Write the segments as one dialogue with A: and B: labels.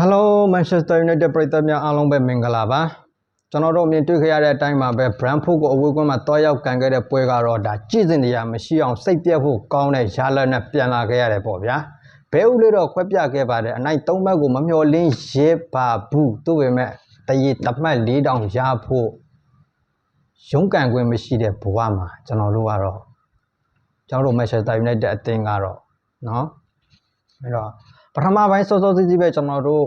A: Hello Manchester United ပြည်သက်များအားလုံးပဲမင်္ဂလာပါကျွန်တော်တို့မြင်တွေ့ခဲ့ရတဲ့အတိုင်းမှာပဲ Brentford ကိုအဝေးကွင်းမှာတွားရောက်ကန်ခဲ့တဲ့ပွဲကတော့ဒါကြည်စင်တရားမရှိအောင်စိတ်ပြတ်ဖို့ကောင်းတဲ့ရလဒ်နဲ့ပြန်လာခဲ့ရတယ်ပေါ့ဗျာဘဲဦးလေးတော့ခွဲပြခဲ့ပါတယ်အနိုင်၃ဘက်ကိုမမျှော်လင့်ရဲပါဘူးသို့ပေမဲ့တရေတမှတ်၄တောင်ရဖို့ရုံးကန်ခွင့်မရှိတဲ့ဘဝမှာကျွန်တော်တို့ကတော့ကျွန်တော်တို့ Manchester United အသင်းကတော့နော်အဲ့တော့ ပထမပိုင်းစောစောစီးစီးပဲကျွန်တော်တို့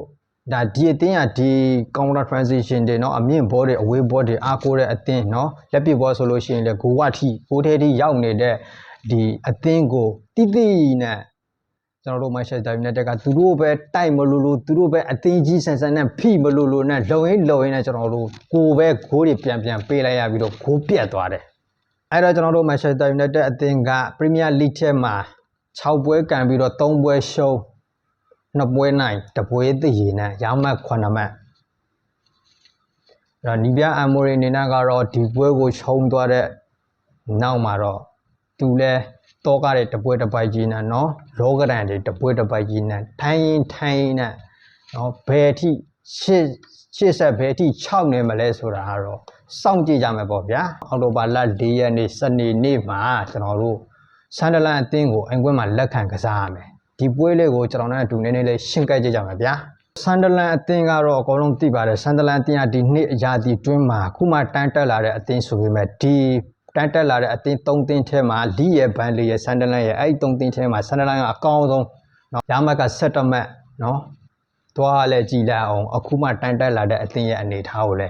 A: ဒါဒီအသင်းကဒီ counter transition တွေเนาะအမြင့်ဘောတွေအဝေးဘောတွေအားကိုးတဲ့အသင်းเนาะလက်ပစ်ဘောဆိုလို့ရှိရင်လေဂိုဝတ်ထိဂိုးထဲထိရောက်နေတဲ့ဒီအသင်းကိုတိတိနဲ့ကျွန်တော်တို့ Manchester United ကသူတို့ပဲတိုက်မလို့လို့သူတို့ပဲအသင်းကြီးဆန်ဆန်နဲ့ဖိမလို့လို့နဲ့လုံရင်းလုံရင်းနဲ့ကျွန်တော်တို့ကိုပဲဂိုးတွေပြန်ပြန်ပေးလိုက်ရပြီးတော့ဂိုးပြတ်သွားတယ် အဲ့တော့ကျွန်တော်တို့ Manchester United အသင်းက Premier League ထဲမှာ6ပွဲကန်ပြီးတော့3ပွဲရှုံး 2ပွဲနိုင်1ပွဲသရေနဲ့ရောင်းမှတ်9မှတ်အဲ့တော့နီးပြအမိုရီနေနာကတော့ဒီပွဲကိုရှုံးသွားတဲ့နောက်မှာတော့သူလဲတောကားတဲ့တပွဲတစ်ပိုက်ကြီးနဲ့နော်လောကရန်တွေတပွဲတစ်ပိုက်ကြီးနဲ့ထိုင်းရင်ထိုင်းရင်နဲ့နော်ဘယ်အထိရှစ်ရှစ်ဆက်ဘယ်အထိ6နေမလဲဆိုတာကတော့စောင့်ကြည့်ကြမယ်ပေါ့ဗျာအော်တိုဘာလ၄ရက်နေ့စနေနေ့မှာကျွန်တော်တို့ဆန်ဒလန်အသင်းကိုအင်ကွင်းမှာလက်ခံကစားရမယ် ဒီပွဲလေးကိုကျွန်တော်နဲ့အတူနည်းနည်းလေးရှင်းကြကြကြမှာဗျာဆန်ဒလန်အသင်းကတော့အကုန်လုံးသိပါတယ်ဆန်ဒလန်အသင်းကဒီနှစ်အရာဒီတွင်းမှာခုမှတန်းတက်လာတဲ့အသင်းဆိုပေမဲ့ဒီတန်းတက်လာတဲ့အသင်း၃သင်းထဲမှာလီရဲ့ဘန်လီရဲ့ဆန်ဒလန်ရဲ့အဲ့ဒီ၃သင်းထဲမှာဆန်ဒလန်ကအကောင်းဆုံးနော်ရမတ်က၁၇မတ်နော်သွားလဲကြည်လိုက်အောင်အခုမှတန်းတက်လာတဲ့အသင်းရဲ့အနေထားကိုလဲ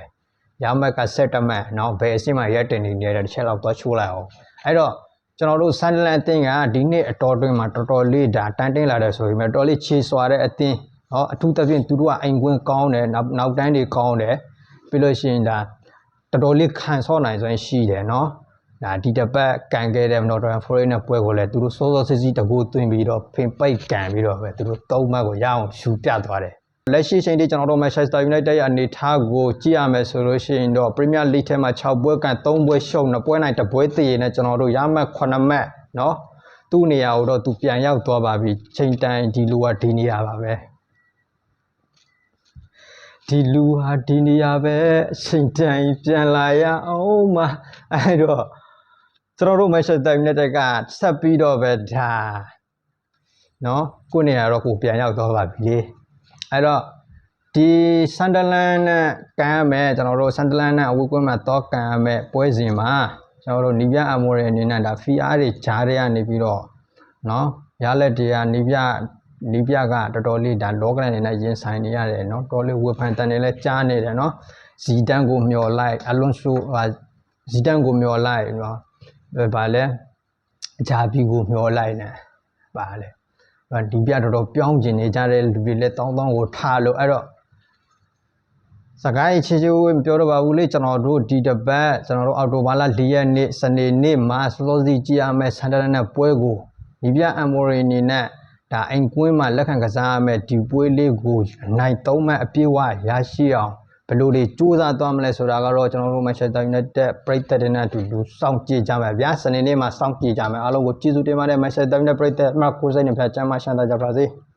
A: ရမတ်က၁၇မတ်နော်ဘယ်အဆင့်မှရပ်တင်နေနေတယ်တစ်ချက်လောက်သွားချိုးလိုက်အောင်အဲ့တော့ ကျွန်တော်တို့ဆန်လန်အတင်းကဒီနေ့အတော်တွင်းမှာတော်တော်လေးဒါတန်တင်းလာတယ်ဆိုပေမဲ့တော်လေးခြေစွာတဲ့အတင်းနော်အထူးသဖြင့်သူတို့ကအိမ်ကွင်းကောင်းတယ်နောက်နောက်တန်းတွေကောင်းတယ်ပြီးလို့ရှိရင်ဒါတော်တော်လေးခံဆော့နိုင်စွမ်းရှိတယ်နော်ဒါဒီတပတ်ကန်ခဲ့တဲ့ Northern Foreign နဲ့ပွဲကိုလည်းသူတို့စောစောစစ်စစ်တကူသွင်းပြီးတော့ဖင်ပိတ်ကန်ပြီးတော့ပဲသူတို့သုံးမှတ်ကိုရအောင်ရှူပြသွားတယ် လက်ရှိချိန်ထိကျွန်တော်တို့ Manchester United ရဲ့အနေထားကိုကြည့်ရမယ်ဆိုလို့ရှိရင်တော့ Premier League ထဲမှာ6ပွဲကန်3ပွဲရှုံး2ပွဲနိုင်1ပွဲတည်နဲ့ကျွန်တော်တို့ရမှတ်9မှတ်เนาะသူ့နေရာကိုတော့သူပြန်ရောက်သွားပါပြီချိန်တိုင်းဒီလိုကဒီနေရာပါပဲဒီလူဟာဒီနေရာပဲအချိန်တိုင်းပြန်လာရအောင်မအဲ့တော့ကျွန်တော်တို့ Manchester United ကဆက်ပြီးတော့ပဲဒါเนาะကိုယ့်နေရာတော့ကိုပြန်ရောက်သွားပါပြီလေ အဲ့တော့ဒီဆန်ဒလန်နဲ့ကန်ရမယ်ကျွန်တော်တို့ဆန်ဒလန်နဲ့အဝေးကွင်းမှာတော့ကန်ရမယ်ပွဲစဉ်မှာကျွန်တော်တို့နီးပြအမိုးရဲ့အနေနဲ့ဒါဖီအားတွေဂျားတွေကနေပြီးတော့เนาะရလက်တွေကနီးပြနီးပြကတော်တော်လေးဒါလောကရန်နေနဲ့ရင်ဆိုင်နေရတယ်เนาะတော်လေးဝေဖန်တန်နေလဲကြားနေတယ်เนาะဇီတန်ကိုမျော်လိုက်အလွန်ဆိုဟာဇီတန်ကိုမျော်လိုက်เนาะဗာလဲဂျာဘီကိုမျော်လိုက်နေဗာလဲ ဒီပြတော်တော်ပြောင်းကျင်နေကြတဲ့လူတွေလည်းတောင်းတောင်းကိုထားလို့အဲ့တော့စကားချေချေဝေးမပြောတော့ပါဘူးလေကျွန်တော်တို့ဒီတပတ်ကျွန်တော်တို့အော်တိုဘာလ၄ရက်နေ့စနေနေ့မှာစောစောစီကြည့်ရမယ်ဆန်ဒရနဲ့ပွဲကိုဒီပြအမိုရီနေနဲ့ဒါအိမ်ကွင်းမှာလက်ခံကစားရမယ်ဒီပွဲလေးကိုနိုင်သုံးမဲ့အပြည့်ဝရရှိအောင် ဘယ်လိုတွေစူးစမ်းသွားမလဲဆိုတာကတော့ကျွန်တော်တို့ Manchester United ပရိသတ်တွေနဲ့အတူတူစောင့်ကြည့်ကြမယ်ဗျာစနေနေ့မှာစောင့်ကြည့်ကြမယ်အားလုံးကိုကျေးဇူးတင်ပါတယ် Manchester United ပရိသတ်မှကိုယ်စိတ်နဲ့ဖျက်ချမ်းမှရှမ်းသာကြပါစေ။